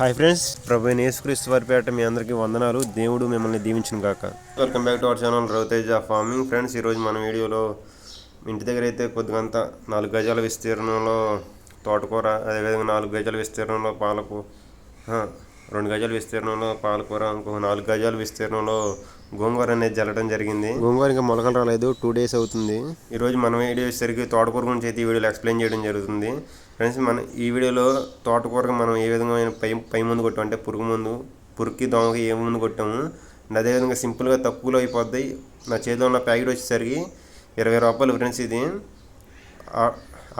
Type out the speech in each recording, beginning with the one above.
Hi friends ప్రభు యేసుక్రీస్తు వారి పేట మీ అందరికీ వందనాలు. దేవుడు మిమ్మల్ని దీవించిన కాక welcome back to our channel Raviteja farming. Friends ఈరోజు మన వీడియోలో ఇంటి దగ్గర అయితే కొద్దిగంత నాలుగు గజాల విస్తీర్ణంలో తోటకూర అదేవిధంగా నాలుగు గజాల విస్తీర్ణంలో పాలకు రెండు గజాల విస్తీర్ణంలో పాలకూర ఇంకో నాలుగు గజాల విస్తీర్ణంలో గోంగూర అనేది జల్లడం జరిగింది. గోంగూర ఇంకా మొలకలు రాలేదు. టూ డేస్ అవుతుంది. ఈరోజు మన వీడియో వచ్చేసరికి తోటకూర గురించి అయితే ఈ వీడియోలో ఎక్స్ప్లెయిన్ చేయడం జరుగుతుంది. ఫ్రెండ్స్ మన ఈ వీడియోలో తోటకూరకి మనం ఏ విధమైన పై పై ముందు కొట్టాం అంటే పురుగు ముందు పురుగుకి దోమకి ఏ ముందు కొట్టాము అదేవిధంగా సింపుల్గా తక్కువలో అయిపోద్ది. నా చేతిలో ఉన్న ప్యాకెట్ వచ్చేసరికి ఇరవై రూపాయలు ఫ్రెండ్స్ ఇది.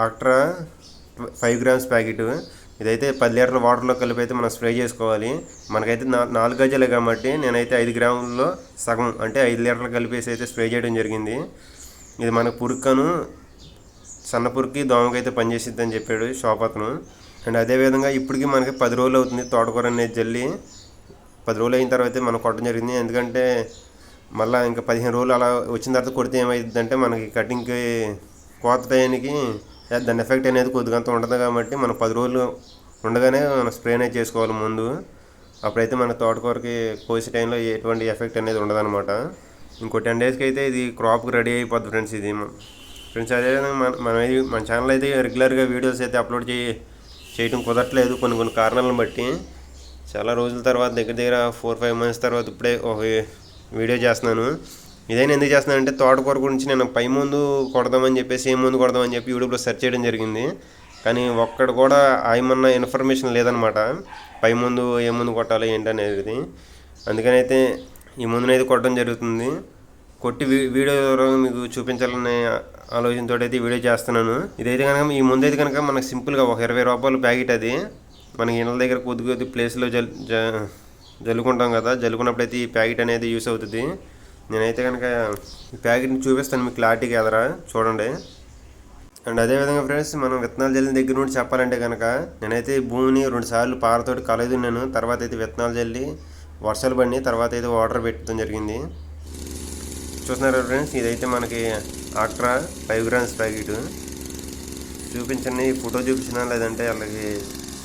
Actara five grams packet. ఇదైతే పది లీటర్ల వాటర్లో కలిపి అయితే మనం స్ప్రే చేసుకోవాలి. మనకైతే నా నాలుగు గజాలే కాబట్టి నేనైతే ఐదు గ్రాముల్లో సగం అంటే ఐదు లీటర్లు కలిపేసి అయితే స్ప్రే చేయడం జరిగింది. ఇది మనకు పురుక్కను సన్నపూర్కి దోమకైతే దోమకి అయితే పనిచేసిద్ది అని చెప్పాడు షాప్ అతను. అండ్ అదేవిధంగా ఇప్పటికి మనకి పది రోజులు అవుతుంది తోటకూర అనేది జల్లి. పది రోజులు అయిన తర్వాత మనం కొట్టడం జరిగింది. ఎందుకంటే మళ్ళీ ఇంకా పదిహేను రోజులు అలా వచ్చిన తర్వాత కొడితే ఏమైందంటే మనకి కటింగ్కి కోత టైంకి దాని ఎఫెక్ట్ అనేది కొద్దిగా ఉండదు కాబట్టి మనం పది రోజులు ఉండగానే మనం స్ప్రే అనేది చేసుకోవాలి ముందు. అప్పుడైతే మన తోటకూరకి కోసే టైంలో ఎటువంటి ఎఫెక్ట్ అనేది ఉండదన్నమాట. ఇంకో టెన్ డేస్కి అయితే ఇది క్రాప్కి రెడీ అయిపోద్ది ఫ్రెండ్స్ ఇది. ఫ్రెండ్స్ అదేవిధంగా మన మన మన ఛానల్ అయితే రెగ్యులర్గా వీడియోస్ అయితే అప్లోడ్ చేయ చేయడం కుదరట్లేదు కొన్ని కొన్ని కారణాలను బట్టి. చాలా రోజుల తర్వాత దగ్గర దగ్గర ఫోర్ ఫైవ్ మంత్స్ తర్వాత ఇప్పుడే ఒక వీడియో చేస్తున్నాను. ఇదైనా ఎందుకు చేస్తున్నానంటే తోటకూర గురించి నేను పై ముందు కొడదామని చెప్పేసి ఏ ముందు కొడదామని చెప్పి యూట్యూబ్లో సెర్చ్ చేయడం జరిగింది. కానీ ఒక్కడ కూడా ఆయమన్న ఇన్ఫర్మేషన్ లేదనమాట. పై ముందు ఏ ముందు కొట్టాలి ఏంటనేది. అందుకని అయితే ఈ ముందునైతే కొట్టడం జరుగుతుంది. కొట్టి వీడియో ద్వారా మీకు చూపించాలనే ఆలోచనతో అయితే వీడియో చేస్తున్నాను. ఇదైతే కనుక ఈ ముందైతే కనుక మనకు సింపుల్గా ఒక ఇరవై రూపాయల ప్యాకెట్ అది. మనకి ఇళ్ళ దగ్గర కొద్ది కొద్ది ప్లేస్లో జల్ జ- జల్లుకుంటాం కదా జల్లుకున్నప్పుడు అయితే ఈ ప్యాకెట్ అనేది యూస్ అవుతుంది. నేనైతే కనుక ఈ ప్యాకెట్ని చూపిస్తాను మీకు క్లారిటీగా ఎదరా చూడండి. అండ్ అదేవిధంగా ఫ్రెండ్స్ మనం విత్తనాలు జల్లిన దగ్గర నుండి చెప్పాలంటే కనుక నేనైతే భూమిని రెండుసార్లు పారతోటి కలదున్నాను తర్వాత అయితే విత్తనాలు జల్లి వర్షాలు పడి తర్వాత అయితే వాటర్ పెట్టడం జరిగింది. చూస్తున్నారా ఫ్రెండ్స్ ఇదైతే మనకి ఆక్ట్రా ఫైవ్ గ్రామ్స్ ప్యాకెట్. చూపించండి ఫోటో చూపించినా లేదంటే వాళ్ళకి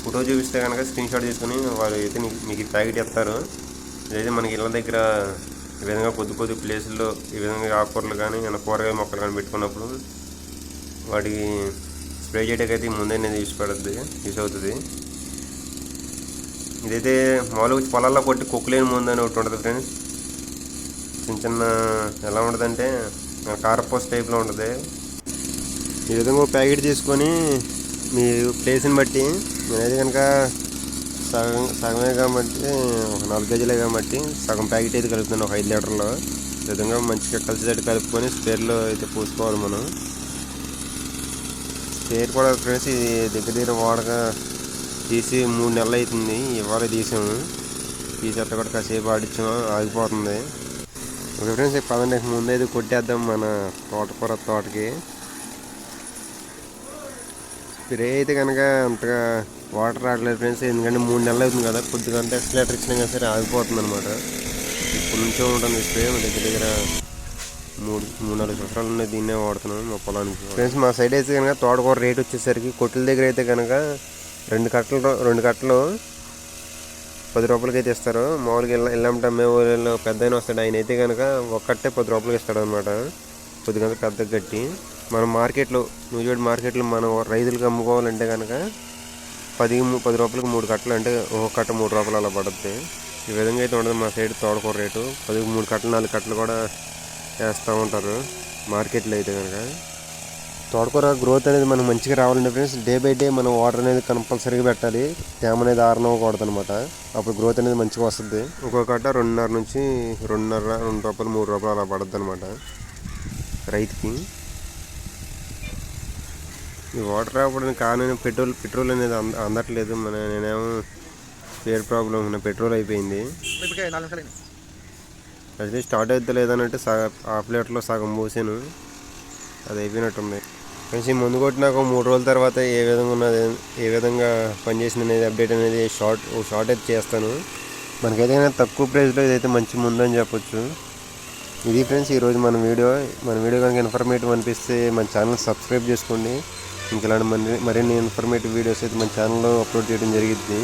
ఫోటో చూపిస్తే కనుక స్క్రీన్ షాట్ తీసుకుని వాళ్ళు అయితే మీకు ఈ ప్యాకెట్ ఇస్తారు. ఇదైతే మనకి ఇళ్ళ దగ్గర ఈ విధంగా కొద్ది కొద్ది ప్లేసుల్లో ఈ విధంగా ఆకుకూరలు కానీ ఏమైనా కూరగాయ మొక్కలు కానీ పెట్టుకున్నప్పుడు వాటికి స్ప్రే చేయడానికి అయితే ముందే నేను యూస్ పడుతుంది యూస్ అవుతుంది. ఇదైతే మామూలుగా పొలాల్లో కొట్టి కుక్కలేని ముందు అని ఒకటి ఉంటుంది ఫ్రెండ్స్. చిన్న చిన్న ఎలా ఉంటుందంటే కారపోస్ టైప్లో ఉంటుంది. ఈ విధంగా ప్యాకెట్ తీసుకొని మీ ప్లేస్ని బట్టి నేనైతే కనుక సగం సగమే కాబట్టి ఒక నాలుగు కేజీలే కాబట్టి సగం ప్యాకెట్ అయితే కలుపుతున్నాను ఒక ఐదు లీటర్లో. ఈ విధంగా మంచిగా కలిసేటట్టు కలుపుకొని స్పేర్లో అయితే పూసుకోవాలి మనం. స్పేర్ కూడా ఫ్రెండ్స్ ఇది దగ్గర దగ్గర వాడగా తీసి మూడు నెలలు అవుతుంది ఇవాళ తీసాము. తీసేట కూడా కాసేపు ఆడించాము ఆగిపోతుంది. ఓకే ఫ్రెండ్స్ పదండి ముందైతే అయితే కొట్టేద్దాం మన తోటకూర తోటకి. స్ప్రే అయితే కనుక అంతగా వాటర్ రావట్లేదు ఫ్రెండ్స్ ఎందుకంటే మూడు నెలలు అవుతుంది కదా కొద్దిగా అంటే ఎక్స్లేటర్ ఇచ్చినా కానీ సరే ఆగిపోతుంది అనమాట ఇప్పుడు నుంచో ఉంటుంది స్ప్రే మా దగ్గర దగ్గర మూడు మూడు నాలుగు సంవత్సరాలు ఉన్నాయి దీన్నే వాడుతున్నాను మా పొలానికి. ఫ్రెండ్స్ మా సైడ్ అయితే కనుక తోటకూర రేట్ వచ్చేసరికి కొట్ల దగ్గర అయితే కనుక రెండు కట్టలు రెండు కట్టలు పది రూపాయలకి అయితే ఇస్తారు మామూలుగా ఇళ్ళ ఇళ్ళంట అమ్మే ఊళ్ళో పెద్ద ఆయన వస్తాడు. ఆయన అయితే కనుక ఒక్కటే పది రూపాయలకి ఇస్తాడు అనమాట కొద్దిగా పెద్ద గట్టి మనం మార్కెట్లో నూజివేడి మార్కెట్లో మనం రైతులకు అమ్ముకోవాలంటే కనుక పది పది రూపాయలకి మూడు కట్టలు అంటే ఒక కట్ట మూడు రూపాయలు అలా పడుద్ది. ఈ విధంగా అయితే ఉండదు మా సైడ్ తోడకూర రేటు. పది మూడు కట్టలు నాలుగు కట్టలు కూడా వేస్తూ ఉంటారు మార్కెట్లో అయితే కనుక తోటకూర గ్రోత్ అనేది మనం మంచిగా రావాలంటే ఫ్రెండ్స్ డే బై డే మనం వాటర్ అనేది కంపల్సరీగా పెట్టాలి. తేమ అనేది ఆరనవ్వకూడదు అనమాట అప్పుడు గ్రోత్ అనేది మంచిగా వస్తుంది. ఒక్కొక్క కట్ట రెండున్నర నుంచి రెండున్నర రెండు రూపాయలు మూడు రూపాయలు అలా పడుద్ది అనమాట రైతుకి. ఈ వాటర్ రావడానికి కారణం పెట్రోల్ పెట్రోల్ అనేది అంద అందట్లేదు. మన నేనేమో స్పేర్ ప్రాబ్లం ఉన్న పెట్రోల్ అయిపోయింది. అది స్టార్ట్ అవుతా లేదనంటే సగ హాఫ్ లీటర్లో సగం పోసాను. అది అయిపోయినట్టుంది. కొంచెం ముందు కొట్టినాక ఒక మూడు రోజుల తర్వాత ఏ విధంగా ఉన్నది ఏ విధంగా పనిచేసింది అనేది అప్డేట్ అనేది షార్ట్ ఓ షార్ట్ అయితే చేస్తాను. మనకైతే కనుక తక్కువ ప్రైస్లో ఇదైతే మంచి ముందని చెప్పొచ్చు. ఇది ఫ్రెండ్స్ ఈరోజు మన వీడియో. మన వీడియో కనుక ఇన్ఫర్మేటివ్ అనిపిస్తే మన ఛానల్ సబ్స్క్రైబ్ చేసుకోండి. ఇంక ఇలాంటి మరి మరిన్ని ఇన్ఫర్మేటివ్ వీడియోస్ అయితే మన ఛానల్లో అప్లోడ్ చేయడం జరిగింది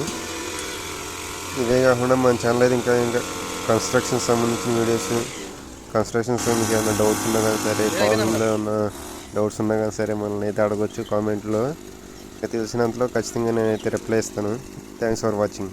ఇవే కాకుండా మన ఛానల్ అయితే ఇంకా ఇంకా కన్స్ట్రక్షన్ సంబంధించిన వీడియోస్ కన్స్ట్రక్షన్ సంబంధించి ఏమైనా డౌట్స్ ఉన్నా కానీ సరే ప్రాబ్లంలో ఉన్న డౌట్స్ ఉన్నా కానీ సరే మనల్ని అయితే అడగొచ్చు కామెంట్లో. తెలిసినంతలో ఖచ్చితంగా నేనైతే రిప్లై ఇస్తాను. Thanks for watching